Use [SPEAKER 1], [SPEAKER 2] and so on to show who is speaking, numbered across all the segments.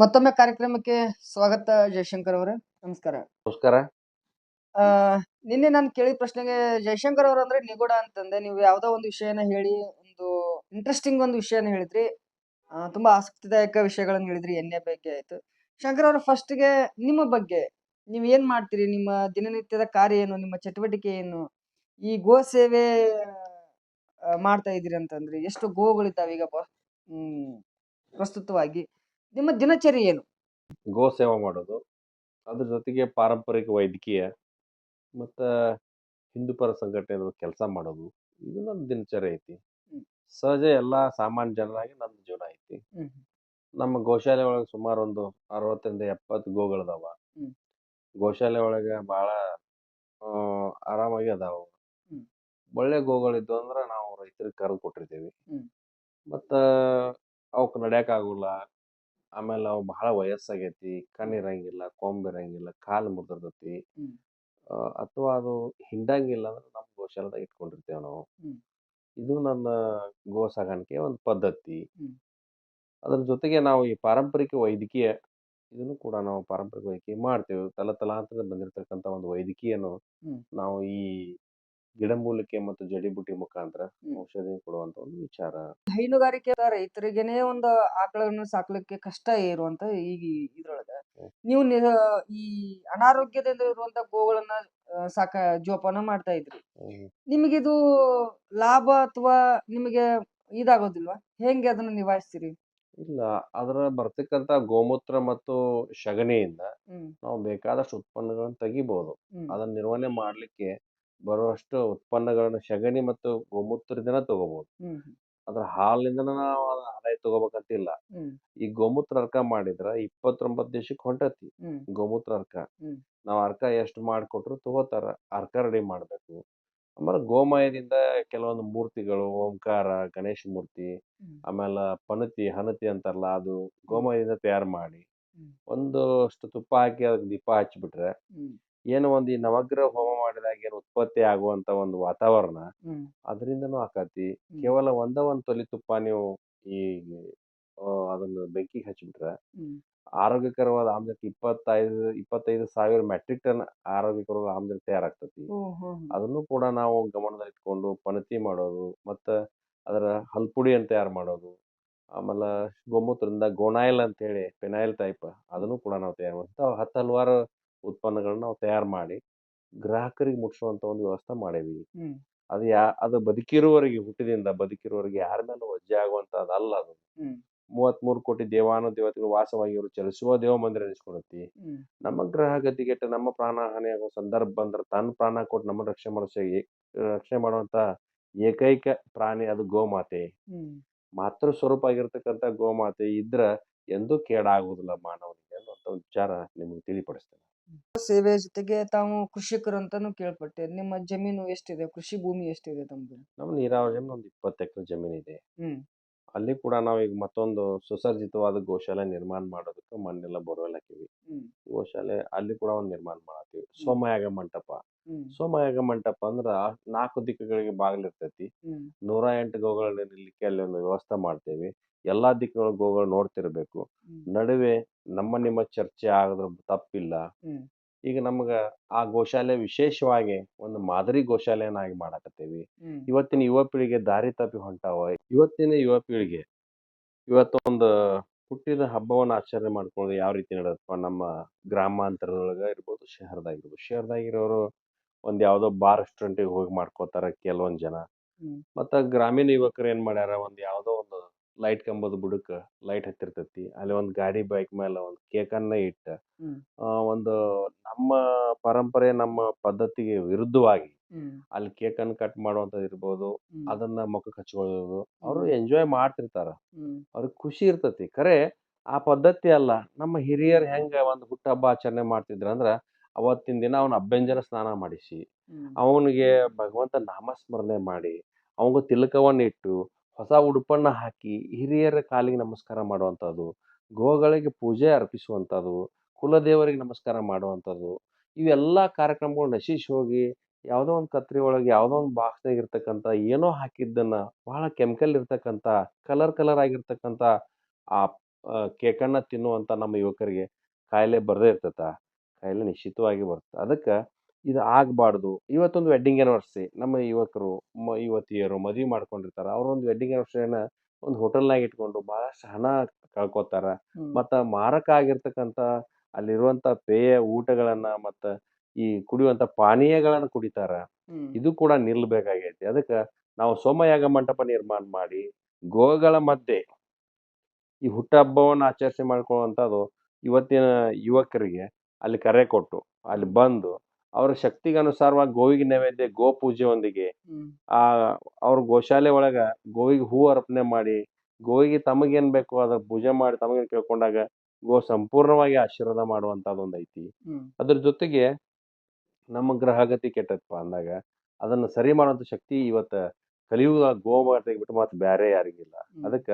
[SPEAKER 1] ಮತ್ತೊಮ್ಮೆ ಕಾರ್ಯಕ್ರಮಕ್ಕೆ ಸ್ವಾಗತ ಜಯಶಂಕರ್ ಅವರೇ. ನಮಸ್ಕಾರ.
[SPEAKER 2] ನಮಸ್ಕಾರ.
[SPEAKER 1] ನಿನ್ನೆ ನಾನು ಕೇಳಿದ ಪ್ರಶ್ನೆಗೆ ಜಯಶಂಕರ್ ಅವರು ಅಂದ್ರೆ ನಿಗೂಢ ಅಂತಂದೆ. ನೀವು ಯಾವ್ದೋ ಒಂದು ವಿಷಯನ ಹೇಳಿ ಒಂದು ಇಂಟ್ರೆಸ್ಟಿಂಗ್ ಒಂದು ವಿಷಯನ ಹೇಳಿದ್ರಿ. ತುಂಬಾ ಆಸಕ್ತಿದಾಯಕ ವಿಷಯಗಳನ್ನ ಹೇಳಿದ್ರಿ ಎಣ್ಣೆ ಬಗ್ಗೆ ಆಯ್ತು. ಶಂಕರ್ ಅವರು ಫಸ್ಟ್ಗೆ ನಿಮ್ಮ ಬಗ್ಗೆ ನೀವು ಏನ್ ಮಾಡ್ತೀರಿ? ನಿಮ್ಮ ದಿನನಿತ್ಯದ ಕಾರ್ಯ ಏನು? ನಿಮ್ಮ ಚಟುವಟಿಕೆ ಏನು? ಈ ಗೋ ಸೇವೆ ಮಾಡ್ತಾ ಇದ್ದೀರಿ ಅಂತಂದ್ರೆ. ಎಷ್ಟು ಗೋಗಳಿದ್ದಾವೆ ಈಗ ಪ್ರಸ್ತುತವಾಗಿ. ನಿಮ್ಮ ದಿನಚರಿ ಏನು?
[SPEAKER 2] ಗೋ ಸೇವಾ ಮಾಡೋದು. ಅದ್ರ ಜೊತೆಗೆ ಪಾರಂಪರಿಕ ವೈದ್ಯಕೀಯ ಮತ್ತು ಹಿಂದೂಪರ ಸಂಘಟನೆ ಕೆಲಸ ಮಾಡೋದು. ಇದು ನನ್ನ ದಿನಚರಿ ಐತಿ. ಸಹಜ ಎಲ್ಲ ಸಾಮಾನ್ಯ ಜನರಾಗಿ ನನ್ನ ಜೀವನ ಐತಿ.
[SPEAKER 1] ಹ್ಮ್
[SPEAKER 2] ನಮ್ಮ ಗೋಶಾಲೆ ಒಳಗೆ ಸುಮಾರು ಒಂದು ಅರವತ್ತರಿಂದ ಎಪ್ಪತ್ತು ಗೋಗಳದಾವ.
[SPEAKER 1] ಹ್ಮ್.
[SPEAKER 2] ಗೋಶಾಲೆ ಒಳಗೆ ಭಾಳ ಆರಾಮಾಗಿ ಅದಾವ.
[SPEAKER 1] ಹ್ಮ್.
[SPEAKER 2] ಒಳ್ಳೆ ಗೋಗಳಿದ್ದು ಅಂದ್ರೆ ನಾವು ರೈತರಿಗೆ ಕರೆದು ಕೊಟ್ಟಿರ್ತೀವಿ.
[SPEAKER 1] ಹ್ಮ್.
[SPEAKER 2] ಮತ್ತು ಅವಕ್ಕೆ ನಡ್ಯಾಕ ಆಗೋಲ್ಲ. ಆಮೇಲೆ ಅವು ಬಹಳ ವಯಸ್ಸಾಗೈತಿ ಕಣ್ಣು ಇರಂಗಿಲ್ಲ ಕೊಂಬ್ ಇರಂಗಿಲ್ಲ ಕಾಲು ಮುರಿದಿರ್ತೈತಿ
[SPEAKER 1] ಹ್ಮ್.
[SPEAKER 2] ಅಥವಾ ಅದು ಹಿಂಡಂಗಿಲ್ಲ ಅಂದ್ರೆ ನಮ್ಮ ಗೋಶಾಲದಾಗ ಇಟ್ಕೊಂಡಿರ್ತೇವೆ ನಾವು
[SPEAKER 1] ಹ್ಮ್.
[SPEAKER 2] ಇದು ನನ್ನ ಗೋ ಸಾಗಾಣಿಕೆ ಒಂದು ಪದ್ಧತಿ
[SPEAKER 1] ಅದರ
[SPEAKER 2] ಅದ್ರ ಜೊತೆಗೆ ನಾವು ಈ ಪಾರಂಪರಿಕ ವೈದ್ಯಕೀಯ ಇದನ್ನು ಕೂಡ ನಾವು ಪಾರಂಪರಿಕ ವೈದ್ಯಕೀಯ ಮಾಡ್ತೇವೆ ತಲತಲಾಂತರ ಬಂದಿರತಕ್ಕಂಥ ಒಂದು ವೈದ್ಯಕೀಯನು
[SPEAKER 1] ಹ್ಮ್.
[SPEAKER 2] ನಾವು ಈ ಗಿಡಮೂಲಿಕೆ ಮತ್ತು ಜಡಿಬುಟ್ಟಿ ಮುಖಾಂತರ
[SPEAKER 1] ಹ್ಮ್.
[SPEAKER 2] ಔಷಧಿ ಕೊಡುವಂತ ಒಂದು ವಿಚಾರ.
[SPEAKER 1] ಹೈನುಗಾರಿಕೆ ರೈತರಿಗೆನೆ ಒಂದು ಆಕಳನ್ನು ಸಾಕ್ಲಿಕ್ಕೆ ಕಷ್ಟ ಇರುವಂತ ಈಗ ಇದ್ರೊಳಗ.
[SPEAKER 2] ಹ್ಮ್.
[SPEAKER 1] ನೀವು ನಿ- ಈ ಅನಾರೋಗ್ಯದಿಂದ ಇರುವಂತ ಗೋಗಳನ್ನ ಆ, ಸಾಕ ಜೋಪಾನ ಮಾಡ್ತಾ ಇದ್ರಿ. ನಿಮಗಿದು ಲಾಭ ಅಥವಾ ನಿಮಗೆ ಇದಾಗೋದಿಲ್ವಾ? ಹೆಂಗೆ ಅದನ್ನ ನಿಭಾಯಿಸ್ತೀರಿ?
[SPEAKER 2] ಇಲ್ಲ ಅದರ ಬರ್ತಕ್ಕಂತ ಗೋಮೂತ್ರ ಮತ್ತು ಸಗಣಿಯಿಂದ
[SPEAKER 1] ಹ್ಮ್.
[SPEAKER 2] ನಾವು ಬೇಕಾದಷ್ಟು ಉತ್ಪನ್ನಗಳನ್ನು ತೆಗಿಬಹುದು
[SPEAKER 1] ಹ್ಮ್.
[SPEAKER 2] ಅದನ್ನ ನಿರ್ವಹಣೆ ಮಾಡ್ಲಿಕ್ಕೆ ಬರುವಷ್ಟು ಉತ್ಪನ್ನಗಳನ್ನ ಸಗಣಿ ಮತ್ತು ಗೋಮೂತ್ರದಿಂದ ತಗೋಬಹುದು ಅದರ ಹಾಲಿಂದ ನಾವು ಆದಾಯ ತಗೋಬೇಕಂತಿಲ್ಲ. ಈ ಗೋಮೂತ್ರ ಅರ್ಕ ಮಾಡಿದ್ರ ಇಪ್ಪತ್ತೊಂಬತ್ತು ದೇಶಕ್ಕೆ ಹೊಂಟತಿ.
[SPEAKER 1] ಹ್ಮ್.
[SPEAKER 2] ಗೋಮೂತ್ರ ಅರ್ಕ. ನಾವು ಅರ್ಕ ಎಷ್ಟು ಮಾಡಿಕೊಟ್ರು ತಗೋತಾರ. ಅರ್ಕ ರೆಡಿ ಮಾಡಬೇಕು. ಆಮೇಲೆ ಗೋಮಯದಿಂದ ಕೆಲವೊಂದು ಮೂರ್ತಿಗಳು ಓಂಕಾರ ಗಣೇಶ ಮೂರ್ತಿ. ಆಮೇಲೆ ಪನತಿ ಹನತಿ ಅಂತಾರಲ್ಲ ಅದು ಗೋಮಯದಿಂದ ತಯಾರು ಮಾಡಿ ಒಂದಷ್ಟು ತುಪ್ಪ ಹಾಕಿ ಅದಕ್ಕೆ ದೀಪ
[SPEAKER 1] ಹಚ್ಚಿಬಿಟ್ರೆ
[SPEAKER 2] ಏನು ಒಂದು ಈ ನವಗ್ರಹ ಹೋಮ ಮಾಡಿದಾಗ ಏನು ಉತ್ಪತ್ತಿ ಆಗುವಂತ ಒಂದು ವಾತಾವರಣ
[SPEAKER 1] ಹ್ಮ್.
[SPEAKER 2] ಅದರಿಂದನೂ ಆಕತಿ. ಕೇವಲ ಒಂದ ಒಂದ್ ತೊಲಿ ತುಪ್ಪ ನೀವು ಈ ಆ, ಅದನ್ನ ಬೆಂಕಿಗೆ ಹಚ್ಬಿಟ್ರೆ
[SPEAKER 1] ಹ್ಮ್.
[SPEAKER 2] ಆರೋಗ್ಯಕರವಾದ ಆಮ್ಲಕ್ಕೆ ಇಪ್ಪತ್ತೈದು ಇಪ್ಪತ್ತೈದು ಸಾವಿರ ಮೆಟ್ರಿಕ್ ಟನ್ ಆರೋಗ್ಯಕರವಾದ ಆಮ್ಲಜನಕ ತಯಾರಾಗ್ತತಿ. ಅದನ್ನು ಕೂಡ ನಾವು ಗಮನದಲ್ಲಿಟ್ಕೊಂಡು ಪಣತಿ ಮಾಡೋದು ಮತ್ತ ಅದರ ಹಲ್ಪುಡಿ ಅಂತ ತಯಾರು ಮಾಡೋದು ಆಮೇಲೆ ಗೋಮೂತ್ರದಿಂದ ಗೋನಾಯಿಲ್ ಅಂತೇಳಿ ಪೆನಾಯಿಲ್ ಟೈಪ್ ಅದನ್ನು ಕೂಡ ನಾವು ತಯಾರು ಮಾಡ್ತೀವಿ. ಹತ್ತು ಹಲವಾರು ಉತ್ಪನ್ನಗಳನ್ನ ನಾವು ತಯಾರು ಮಾಡಿ ಗ್ರಾಹಕರಿಗೆ ಮುಟ್ಟಿಸುವಂತ ಒಂದು ವ್ಯವಸ್ಥೆ ಮಾಡೇವಿ
[SPEAKER 1] ಹ್ಮ್.
[SPEAKER 2] ಅದು ಯಾ ಅದು ಬದುಕಿರುವವರಿಗೆ ಹುಟ್ಟಿದಿಂದ ಬದುಕಿರೋರಿಗೆ ಯಾರ ಮೇಲೂ ವಜ್ಜೆ ಆಗುವಂತದ್ದಲ್ಲ ಅದು.
[SPEAKER 1] ಹ್ಮ್.
[SPEAKER 2] ಮೂವತ್ಮೂರು ಕೋಟಿ ದೇವಾನು ದೇವತೆಗಳು ವಾಸವಾಗಿ ಇವರು ಚಲಿಸುವ ದೇವ ಮಂದಿರ ಅನಿಸ್ಕೊಳತಿ
[SPEAKER 1] ಹ್ಮ್.
[SPEAKER 2] ನಮ್ಮ ಗ್ರಹ ಗತಿಗೆಟ್ಟ ನಮ್ಮ ಪ್ರಾಣ ಹಾನಿ ಆಗೋ ಸಂದರ್ಭ ಬಂದ್ರೆ ತನ್ನ ಪ್ರಾಣ ಕೊಟ್ಟು ನಮ್ಮ ರಕ್ಷಣೆ ಮಾಡೋ ರಕ್ಷಣೆ ಮಾಡುವಂತ ಏಕೈಕ ಪ್ರಾಣಿ ಅದು ಗೋಮಾತೆ.
[SPEAKER 1] ಹ್ಮ್.
[SPEAKER 2] ಮಾತೃ ಸ್ವರೂಪ ಆಗಿರ್ತಕ್ಕಂಥ ಗೋಮಾತೆ ಇದ್ರ ಎಂದೂ ಕೇಡಾಗುವುದಿಲ್ಲ ಮಾನವನಿಗೆ ಅನ್ನುವಂಥ ವಿಚಾರ ನಿಮಗೆ ತಿಳಿಪಡಿಸ್ತೇನೆ.
[SPEAKER 1] ಸೇವೆ ಜೊತೆಗೆ ತಾವು ಕೃಷಿಕರು ಅಂತಾನು ಕೇಳ್ಪಟ್ಟೆ. ನಿಮ್ಮ ಜಮೀನು ಎಷ್ಟಿದೆ? ಕೃಷಿ ಭೂಮಿ ಎಷ್ಟಿದೆ ತಮ್ದು?
[SPEAKER 2] ನಮ್ಮ ನೀರಾವರಿ ಜಮೀನು ಒಂದು ಇಪ್ಪತ್ತು ಎಕರೆ ಜಮೀನು ಇದೆ
[SPEAKER 1] ಹ್ಮ್.
[SPEAKER 2] ಅಲ್ಲಿ ಕೂಡ ನಾವು ಈಗ ಮತ್ತೊಂದು ಸುಸರ್ಜಿತವಾದ ಗೋಶಾಲೆ ನಿರ್ಮಾಣ ಮಾಡೋದಕ್ಕೆ ಮಣ್ಣೆಲ್ಲ ಬೋರ್ವೆಲ್ ಹಾಕಿವಿ.
[SPEAKER 1] ಹ್ಮ್.
[SPEAKER 2] ಗೋಶಾಲೆ ಅಲ್ಲಿ ಕೂಡ ಒಂದು ನಿರ್ಮಾಣ ಮಾಡತ್ತೀವಿ. ಸೋಮಯಾಗ ಮಂಟಪ.
[SPEAKER 1] ಹ್ಮ್.
[SPEAKER 2] ಸೋಮಯಾಗ ಮಂಟಪ ಅಂದ್ರ ನಾಲ್ಕು ದಿಕ್ಕುಗಳಿಗೆ ಬಾಗಿಲಿರ್ತೈತಿ
[SPEAKER 1] ಹ್ಮ್.
[SPEAKER 2] ನೂರ ಎಂಟು ಗೋಗಳನ್ನ ನಿಲ್ಲಿಕ್ಕೆ ಅಲ್ಲಿ ಒಂದು ವ್ಯವಸ್ಥೆ ಮಾಡ್ತೇವೆ. ಎಲ್ಲಾ ದಿಕ್ಕುಗಳಿಗೆ ಹೋಗೋ ನೋಡ್ತಿರ್ಬೇಕು. ನಡುವೆ ನಮ್ಮ ನಿಮ್ಮ ಚರ್ಚೆ ಆಗೋದ್ರ ತಪ್ಪಿಲ್ಲ. ಈಗ ನಮ್ಗ ಆ ಗೋಶಾಲೆ ವಿಶೇಷವಾಗಿ ಒಂದು ಮಾದರಿ ಗೋಶಾಲೆಯನ್ನಾಗಿ ಮಾಡಾಕತ್ತೇವಿ. ಇವತ್ತಿನ ಯುವ ಪೀಳಿಗೆ ದಾರಿ ತಪ್ಪಿ ಹೊಂಟಾವ. ಇವತ್ತಿನ ಯುವ ಪೀಳಿಗೆ ಇವತ್ತೊಂದು ಹುಟ್ಟಿದ ಹಬ್ಬವನ್ನ ಆಚರಣೆ ಮಾಡ್ಕೊಳ್ಳೋದು ಯಾವ ರೀತಿ ನಡೆದಪ್ಪ? ನಮ್ಮ ಗ್ರಾಮಾಂತರದೊಳಗ ಇರ್ಬೋದು ಶಹರದಾಗ ಇರ್ಬೋದು ಶಹರದಾಗಿರೋರು ಒಂದ್ ಯಾವ್ದೋ ಬಾರ್ ರೆಸ್ಟೋರೆಂಟಿಗೆ ಹೋಗಿ ಮಾಡ್ಕೋತಾರ ಕೆಲವೊಂದ್ ಜನ. ಮತ್ತ ಗ್ರಾಮೀಣ ಯುವಕರು ಏನ್ ಮಾಡ್ಯಾರ? ಒಂದ್ ಯಾವ್ದೋ ಒಂದು ಲೈಟ್ ಕಂಬದ ಬುಡಕ್ಕ ಲೈಟ್ ಹತ್ತಿರ್ತೈತಿ. ಅಲ್ಲಿ ಒಂದ್ ಗಾಡಿ ಬೈಕ್ ಮೇಲೆ ಒಂದ್ ಕೇಕನ್ನ ಇಟ್ಟ ಒಂದು ನಮ್ಮ ಪರಂಪರೆ ನಮ್ಮ ಪದ್ಧತಿಗೆ ವಿರುದ್ಧವಾಗಿ ಅಲ್ಲಿ ಕೇಕ್ ಅನ್ನು ಕಟ್ ಮಾಡುವಂತದ್ ಇರ್ಬೋದು ಅದನ್ನ ಮುಖಕ್ಕೆ ಹಚ್ಕೊಳ್ಳೋದು ಅವರು ಎಂಜಾಯ್ ಮಾಡ್ತಿರ್ತಾರ. ಅವ್ರಿಗೆ ಖುಷಿ ಇರ್ತತಿ. ಖರೆ ಆ ಪದ್ಧತಿ ಅಲ್ಲ. ನಮ್ಮ ಹಿರಿಯರು ಹೆಂಗ ಒಂದು ಹುಟ್ಟಹಬ್ಬ ಆಚರಣೆ ಮಾಡ್ತಿದ್ರ ಅಂದ್ರ ಅವತ್ತಿನ ದಿನ ಅವನ ಅಭ್ಯಂಜನ ಸ್ನಾನ ಮಾಡಿಸಿ ಅವನಿಗೆ ಭಗವಂತ ನಾಮಸ್ಮರಣೆ ಮಾಡಿ ಅವಂಗ ತಿಲಕವನ್ನ ಇಟ್ಟು ಹೊಸ ಉಡುಪನ್ನ ಹಾಕಿ ಹಿರಿಯರ ಕಾಲಿಗೆ ನಮಸ್ಕಾರ ಮಾಡುವಂಥದ್ದು, ಗೋಗಳಿಗೆ ಪೂಜೆ ಅರ್ಪಿಸುವಂಥದ್ದು, ಕುಲದೇವರಿಗೆ ನಮಸ್ಕಾರ ಮಾಡುವಂಥದ್ದು, ಇವೆಲ್ಲ ಕಾರ್ಯಕ್ರಮಗಳು ನಶಿಸಿ ಹೋಗಿ ಯಾವುದೋ ಒಂದು ಕತ್ರಿ ಒಳಗೆ, ಯಾವುದೋ ಒಂದು ಬಾಕ್ಸ್ನಾಗ ಇರ್ತಕ್ಕಂಥ ಏನೋ ಹಾಕಿದ್ದನ್ನು ಬಹಳ ಕೆಮಿಕಲ್ ಇರ್ತಕ್ಕಂಥ, ಕಲರ್ ಕಲರ್ ಆಗಿರ್ತಕ್ಕಂಥ ಆ ಕೇಕನ್ನು ತಿನ್ನುವಂಥ ನಮ್ಮ ಯುವಕರಿಗೆ ಕಾಯಿಲೆ ಬರದೇ ಇರ್ತೈತ, ಕಾಯಿಲೆ ನಿಶ್ಚಿತವಾಗಿ ಬರ್ತದೆ ಅದಕ್ಕೆ ಇದು ಆಗಬಾರ್ದು. ಇವತ್ತೊಂದು ವೆಡ್ಡಿಂಗ್ ಆ್ಯನಿವರ್ಸರಿ ನಮ್ಮ ಯುವಕರು ಮ ಯುವತಿಯರು ಮದುವೆ ಮಾಡ್ಕೊಂಡಿರ್ತಾರೆ. ಅವರೊಂದು ವೆಡ್ಡಿಂಗ್ ಆ್ಯನಿವರ್ಸರಿನ ಒಂದು ಹೋಟೆಲ್ನಾಗ ಇಟ್ಕೊಂಡು ಭಾಳಷ್ಟು ಹಣ ಕಳ್ಕೊತಾರ.
[SPEAKER 1] ಹ್ಮ್.
[SPEAKER 2] ಮತ್ತು ಮಾರಕ ಆಗಿರ್ತಕ್ಕಂಥ ಅಲ್ಲಿರುವಂತ ಪೇಯ ಊಟಗಳನ್ನು ಮತ್ತು ಈ ಕುಡಿಯುವಂತ ಪಾನೀಯಗಳನ್ನು ಕುಡಿತಾರ.
[SPEAKER 1] ಹ್ಮ್.
[SPEAKER 2] ಇದು ಕೂಡ ನಿಲ್ಲಬೇಕಾಗೈತಿ ಅದಕ್ಕೆ ನಾವು ಸೋಮಯಾಗ ಮಂಟಪ ನಿರ್ಮಾಣ ಮಾಡಿ ಗೋಗಳ ಮಧ್ಯೆ ಈ ಹುಟ್ಟಹಬ್ಬವನ್ನು ಆಚರಿಸಿ ಮಾಡ್ಕೊಳ್ಳುವಂಥದ್ದು ಇವತ್ತಿನ ಯುವಕರಿಗೆ ಅಲ್ಲಿ ಕರೆ ಕೊಟ್ಟು ಅಲ್ಲಿ ಬಂದು ಅವರ ಶಕ್ತಿಗನುಸಾರವಾಗಿ ಗೋವಿಗೆ ನೈವೇದ್ಯ ಗೋ ಪೂಜೆಯೊಂದಿಗೆ. ಆ ಅವ್ರ ಗೋಶಾಲೆ ಒಳಗ ಗೋವಿಗೆ ಹೂ ಅರ್ಪಣೆ ಮಾಡಿ ಗೋವಿಗೆ ತಮಗೇನ್ ಬೇಕು ಅದ್ರ ಪೂಜೆ ಮಾಡಿ ತಮಗೇನ್ ಕೇಳ್ಕೊಂಡಾಗ ಗೋ ಸಂಪೂರ್ಣವಾಗಿ ಆಶೀರ್ವಾದ ಮಾಡುವಂತದೊಂದು ಒಂದು ಐತಿ. ಅದ್ರ ಜೊತೆಗೆ ನಮ್ಮ ಗ್ರಹಗತಿ ಕೆಟ್ಟಪ್ಪ ಅಂದಾಗ ಅದನ್ನ ಸರಿ ಮಾಡುವಂತ ಶಕ್ತಿ ಇವತ್ತ ಕಲಿಯುಗ ಗೋಮಾತೆಗೆ ಬಿಟ್ಟು ಮತ್ತೆ ಬೇರೆ ಯಾರಿಗಿಲ್ಲ ಅದಕ್ಕ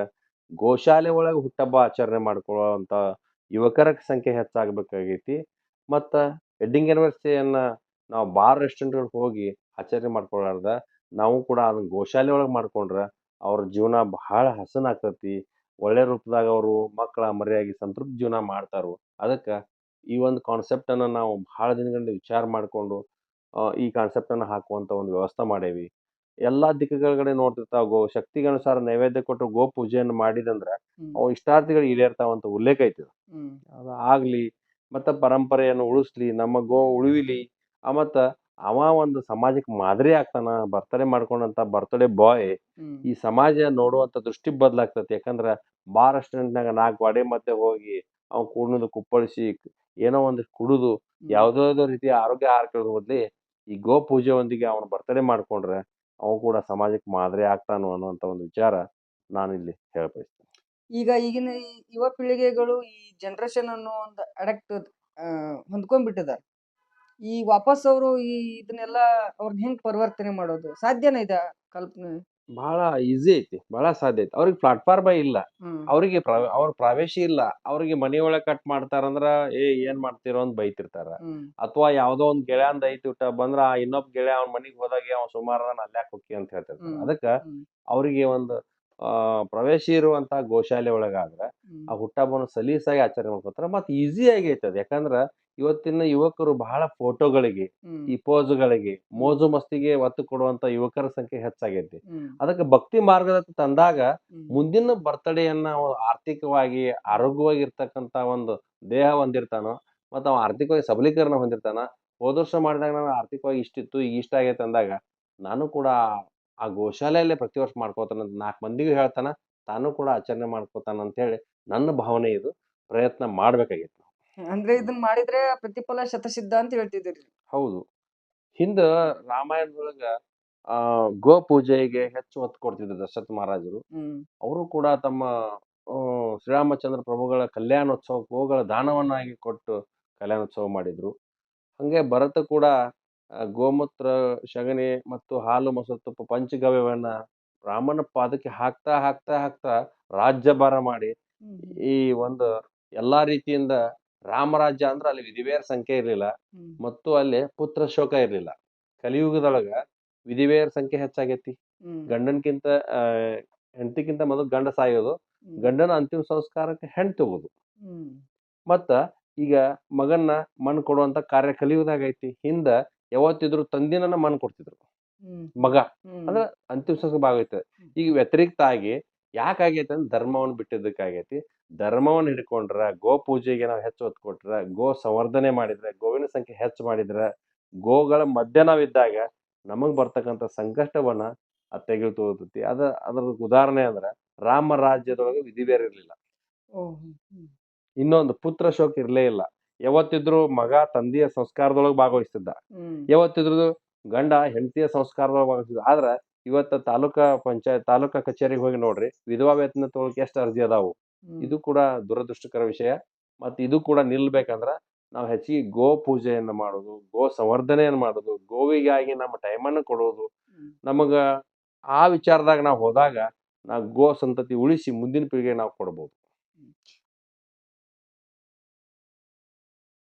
[SPEAKER 2] ಗೋಶಾಲೆ ಒಳಗೆ ಹುಟ್ಟಹಬ್ಬ ಆಚರಣೆ ಮಾಡ್ಕೊಳ್ಳುವಂತ ಯುವಕರ ಸಂಖ್ಯೆ ಹೆಚ್ಚಾಗಬೇಕಾಗೈತಿ ಮತ್ತು ವೆಡ್ಡಿಂಗ್ ಆ್ಯನಿವರ್ಸರಿಯನ್ನ ನಾವು ಬಾರ್ ರೆಸ್ಟೋರೆಂಟ್ಗಳಿಗೆ ಹೋಗಿ ಆಚರಣೆ ಮಾಡ್ಕೊಳ್ಳಾರ್ದ ನಾವು ಕೂಡ ಅದನ್ನ ಗೋಶಾಲೆ ಒಳಗೆ ಮಾಡ್ಕೊಂಡ್ರೆ ಅವ್ರ ಜೀವನ ಬಹಳ ಹಸನಾಗ್ತತಿ. ಒಳ್ಳೆ ರೂಪದಾಗ ಅವರು ಮಕ್ಕಳ ಮರೆಯಾಗಿ ಸಂತೃಪ್ತ ಜೀವನ ಮಾಡ್ತಾರು. ಅದಕ್ಕೆ ಈ ಒಂದು ಕಾನ್ಸೆಪ್ಟನ್ನು ನಾವು ಭಾಳ ದಿನಗಳಿಂದ ವಿಚಾರ ಮಾಡಿಕೊಂಡು ಈ ಕಾನ್ಸೆಪ್ಟನ್ನು ಹಾಕುವಂಥ ಒಂದು ವ್ಯವಸ್ಥೆ ಮಾಡೇವಿ. ಎಲ್ಲ ದಿಕ್ಕುಗಳ ನೋಡ್ತಿರ್ತಾವ ಗೋ ಶಕ್ತಿಗೆ ಅನುಸಾರ ನೈವೇದ್ಯ ಕೊಟ್ಟು ಗೋ ಪೂಜೆಯನ್ನು ಮಾಡಿದಂದ್ರೆ. ಅವು ಇಷ್ಟಾರ್ಥಿಗಳು ಈಡೇರ್ತಾವಂತ ಉಲ್ಲೇಖ ಐತಿ ಅದು. ಆಗ್ಲಿ ಮತ್ತು ಪರಂಪರೆಯನ್ನು ಉಳಿಸ್ಲಿ ನಮ್ಮ ಗೋ ಉಳಿವಿಲಿ ಮತ್ತು ಅವ ಒಂದು ಸಮಾಜಕ್ಕೆ ಮಾದರಿ ಆಗ್ತಾನ ಬರ್ತಡೇ ಮಾಡ್ಕೊಂಡಂತ ಬರ್ತಡೇ ಬಾಯ್. ಈ ಸಮಾಜ ನೋಡುವಂತ ದೃಷ್ಟಿ ಬದಲಾಗ್ತತಿ. ಯಾಕಂದ್ರೆ ಬಾರ್ ರೆಸ್ಟೋರೆಂಟ್ನಾಗ ನಾಲ್ಕು ಗಾಡಿ ಮಧ್ಯೆ ಹೋಗಿ ಅವ್ ಕುಡ್ದು ಕುಪ್ಪಳಿಸಿ ಏನೋ ಒಂದು ಕುಡಿದು ಯಾವುದೋ ರೀತಿಯ ಆರೋಗ್ಯ ಆಹಾರ ಬದಲಿ ಈ ಗೋ ಪೂಜೆಯೊಂದಿಗೆ ಅವನು ಬರ್ತಡೇ ಮಾಡ್ಕೊಂಡ್ರೆ ಅವನು ಕೂಡ ಸಮಾಜಕ್ಕೆ ಮಾದರಿ ಆಗ್ತಾನೋ ಅನ್ನುವಂಥ ಒಂದು ವಿಚಾರ ನಾನಿಲ್ಲಿ ಇಲ್ಲಿ ಹೇಳ ಬಯಸ್ತೇನೆ.
[SPEAKER 1] ಈಗ ಈಗಿನ ಯುವ ಪೀಳಿಗೆಗಳು ಈ ಜನರೇಷನ್ ಅನ್ನೋ ಒಂದು ಅಡಕ್ಟ್ ಹೊಂದ್ಕೊಂಡ್ಬಿಟ್ಟಿದ್ದಾರೆ ಈ ವಾಪಸ್ ಅವರು ಈ ಇದನ್ನೆಲ್ಲ ಅವ್ರನ್ನ ಹೆಂಗ್ ಪರಿವರ್ತನೆ ಮಾಡೋದು? ಸಾಧ್ಯನೇ ಇದೆ ಕಲ್ಪನೆ?
[SPEAKER 2] ಬಹಳ ಈಸಿ ಐತಿ ಬಹಳ ಸಾಧ್ಯ ಐತಿ. ಅವ್ರಿಗೆ ಪ್ಲಾಟ್ಫಾರ್ಮ ಇಲ್ಲ. ಅವ್ರಿಗೆ ಅವ್ರ ಪ್ರವೇಶ ಇಲ್ಲ. ಅವ್ರಿಗೆ ಮನಿ ಒಳಗೆ ಕಟ್ ಮಾಡ್ತಾರಂದ್ರ ಏ ಏನ್ ಮಾಡ್ತಿರೋ ಅಂತ ಬೈತಿರ್ತಾರ. ಅಥವಾ ಯಾವ್ದೋ ಒಂದ್ ಗೆಳೆಯಂದ ಐತಿ ಊಟ ಬಂದ್ರ ಆ ಇನ್ನೊಬ್ಬ ಗೆಳೆಯ ಅವ್ನ ಮನಿಗ್ ಹೋದಾಗ ಅವ್ ಸುಮಾರ ಅಲ್ಲಾಕ್ ಹೋಗಿ ಅಂತ ಹೇಳ್ತಿರ್ತಾರ. ಅದಕ್ಕ. ಅವ್ರಿಗೆ ಒಂದು ಪ್ರವೇಶ ಇರುವಂತ ಗೋಶಾಲೆ ಒಳಗಾದ್ರೆ. ಆ ಹುಟ್ಟಹಬ್ಬವನ್ನು ಸಲೀಸಾಗಿ ಆಚರಣೆ ಮಾಡ್ಕೊತಾರ ಮತ್ತ ಈಸಿ ಆಗಿ ಐತಿ ಅದ್ ಯಾಕಂದ್ರ ಇವತ್ತಿನ ಯುವಕರು ಬಹಳ ಫೋಟೋಗಳಿಗೆ. ಈ ಪೋಸ್ಗಳಿಗೆ ಮೋಜು ಮಸ್ತಿಗೆ ಒತ್ತು ಕೊಡುವಂತ ಯುವಕರ ಸಂಖ್ಯೆ ಹೆಚ್ಚಾಗೈತಿ. ಅದಕ್ಕೆ ಭಕ್ತಿ ಮಾರ್ಗದತ್ತ ತಂದಾಗ ಮುಂದಿನ ಬರ್ತಡೆಯನ್ನ ಅವ ಆರ್ಥಿಕವಾಗಿ ಆರೋಗ್ಯವಾಗಿ ಇರ್ತಕ್ಕಂತ ಒಂದು ದೇಹ ಹೊಂದಿರ್ತಾನೋ ಮತ್ತ ಅವ ಆರ್ಥಿಕವಾಗಿ ಸಬಲೀಕರಣ ಹೊಂದಿರ್ತಾನ ಹೋದ ವರ್ಷ ಮಾಡಿದಾಗ ನಾನು ಆರ್ಥಿಕವಾಗಿ ಇಷ್ಟಿತ್ತು ಈಗ ಇಷ್ಟ ಆಗೈತೆ ಅಂದಾಗ ನಾನು ಕೂಡ ಆ ಗೋಶಾಲೆಯಲ್ಲೇ ಪ್ರತಿ ವರ್ಷ ಮಾಡ್ಕೋತಾನ ನಾಲ್ಕು ಮಂದಿಗೂ ಹೇಳ್ತಾನ ತಾನು ಕೂಡ ಆಚರಣೆ ಮಾಡ್ಕೋತಾನ ಅಂತ ಹೇಳಿ ನನ್ನ ಭಾವನೆ ಇದು. ಪ್ರಯತ್ನ ಮಾಡ್ಬೇಕಾಗಿತ್ತು
[SPEAKER 1] ಅಂದ್ರೆ ಇದನ್ನ ಮಾಡಿದ್ರೆ ಪ್ರತಿಫಲ ಶತಸಿದ್ಧ ಅಂತ ಹೇಳ್ತಿದ್ದೀರಿ.
[SPEAKER 2] ಹೌದು. ಹಿಂದ ರಾಮಾಯಣದೊಳಗ ಆ ಗೋ ಪೂಜೆಗೆ ಹೆಚ್ಚು ಒತ್ತು ಕೊಡ್ತಿದ್ರು ದಶರಥ ಮಹಾರಾಜರು. ಅವರು ಕೂಡ ತಮ್ಮ ಶ್ರೀರಾಮಚಂದ್ರ ಪ್ರಭುಗಳ ಕಲ್ಯಾಣೋತ್ಸವ ಗೋಗಳ ದಾನವನ್ನಾಗಿ ಕೊಟ್ಟು ಕಲ್ಯಾಣೋತ್ಸವ ಮಾಡಿದ್ರು. ಹಂಗೆ ಭರತ ಕೂಡ ಗೋಮೂತ್ರ ಶಗಣಿ ಮತ್ತು ಹಾಲು ಮೊಸರು ತುಪ್ಪ ಪಂಚಗವ್ಯವನ್ನ ರಾಮನ ಪಾದಕ್ಕೆ ಹಾಕ್ತಾ ಹಾಕ್ತಾ ಹಾಕ್ತಾ ರಾಜ್ಯಭಾರ ಮಾಡಿ ಈ ಒಂದು ಎಲ್ಲಾ ರೀತಿಯಿಂದ ರಾಮರಾಜ್ಯ ಅಂದ್ರೆ ಅಲ್ಲಿ ವಿಧಿವೇರ ಸಂಖ್ಯೆ ಇರಲಿಲ್ಲ. ಮತ್ತು ಅಲ್ಲಿ ಪುತ್ರ ಶೋಕ ಇರಲಿಲ್ಲ ಕಲಿಯುಗದೊಳಗ ವಿಧಿವೇರ ಸಂಖ್ಯೆ ಹೆಚ್ಚಾಗೈತಿ. ಗಂಡನ್ಕಿಂತ ಹೆಂಡತಿಗಿಂತ ಮೊದಲು ಗಂಡ ಸಾಯೋದು ಗಂಡನ ಅಂತಿಮ ಸಂಸ್ಕಾರಕ್ಕೆ ಹೆಣ್ ತಗೋದು. ಮತ್ತ ಈಗ ಮಗನ್ನ ಮಣ್ಣು ಕೊಡುವಂತ ಕಾರ್ಯ ಕಲಿಯುವುದಾಗೈತಿ ಹಿಂದ ಯಾವತ್ತಿದ್ರು ತಂದಿನ ಮಣ್ ಕೊಡ್ತಿದ್ರು. ಮಗ. ಅಂದ್ರ ಅಂತಿಮ ಸಂಸ್ಕಾರ ಭಾಗವಹಿಸ್ತದೆ ಈಗ ವ್ಯತಿರಿಕ್ತ ಆಗಿ ಯಾಕಾಗೈತೆ ಅಂದ್ರೆ ಧರ್ಮವನ್ನು ಬಿಟ್ಟಿದ್ದಕ್ಕಾಗೈತಿ. ಧರ್ಮವನ್ನು ಹಿಡ್ಕೊಂಡ್ರ ಗೋ ಪೂಜೆಗೆ ನಾವು ಹೆಚ್ಚು ಒತ್ತು ಕೊಟ್ರ ಗೋ ಸಂವರ್ಧನೆ ಮಾಡಿದ್ರೆ ಗೋವಿನ ಸಂಖ್ಯೆ ಹೆಚ್ಚು ಮಾಡಿದ್ರ ಗೋಗಳ ಮಧ್ಯ ನಾವಿದ್ದಾಗ ನಮಗ್ ಬರ್ತಕ್ಕಂಥ ಸಂಕಷ್ಟವನ್ನ ಅದ್ ತೆಗೆದು ತಗೋತೈತಿ ಅದ ಅದ್ರ ಉದಾಹರಣೆ ಅಂದ್ರ ರಾಮ ರಾಜ್ಯದೊಳಗೆ ವಿಧಿ ಬೇರೆ ಇರ್ಲಿಲ್ಲ. ಇನ್ನೊಂದು ಪುತ್ರ ಶೋಕ ಇರ್ಲೇ ಇಲ್ಲ. ಯಾವತ್ತಿದ್ರು ಮಗ ತಂದೆಯ ಸಂಸ್ಕಾರದೊಳಗೆ ಭಾಗವಹಿಸ್ತಿದ್ದ. ಯಾವತ್ತಿದ್ರು ಗಂಡ ಹೆಂಡತಿಯ ಸಂಸ್ಕಾರದೊಳಗೆ ಭಾಗವಹಿಸ್ತಿದ್ದ. ಆದ್ರ ಇವತ್ತ ತಾಲೂಕಾ ಪಂಚಾಯತ್ ತಾಲೂಕಾ ಕಚೇರಿಗೆ ಹೋಗಿ ನೋಡ್ರಿ ವಿಧವಾ ವೇತನ ತೊಳಕ್ಕೆ ಎಷ್ಟು ಅರ್ಜಿ ಅದಾವು. ಇದು ಕೂಡ ದುರದೃಷ್ಟಕರ ವಿಷಯ. ಮತ್ತೆ ಇದು ಕೂಡ ನಿಲ್ಬೇಕಂದ್ರ ನಾವು ಹೆಚ್ಚಿಗೆ ಗೋ ಪೂಜೆಯನ್ನು ಮಾಡೋದು ಗೋ ಸಂವರ್ಧನೆಯನ್ನು ಮಾಡೋದು ಗೋವಿಗಾಗಿ ನಮ್ಮ ಟೈಮನ್ನು ಕೊಡೋದು. ನಮಗ ಆ ವಿಚಾರದಾಗ ನಾವು ಹೋದಾಗ ನಾವು ಗೋ ಸಂತತಿ ಉಳಿಸಿ ಮುಂದಿನ ಪೀಳಿಗೆಗೆ ನಾವು ಕೊಡ್ಬೋದು.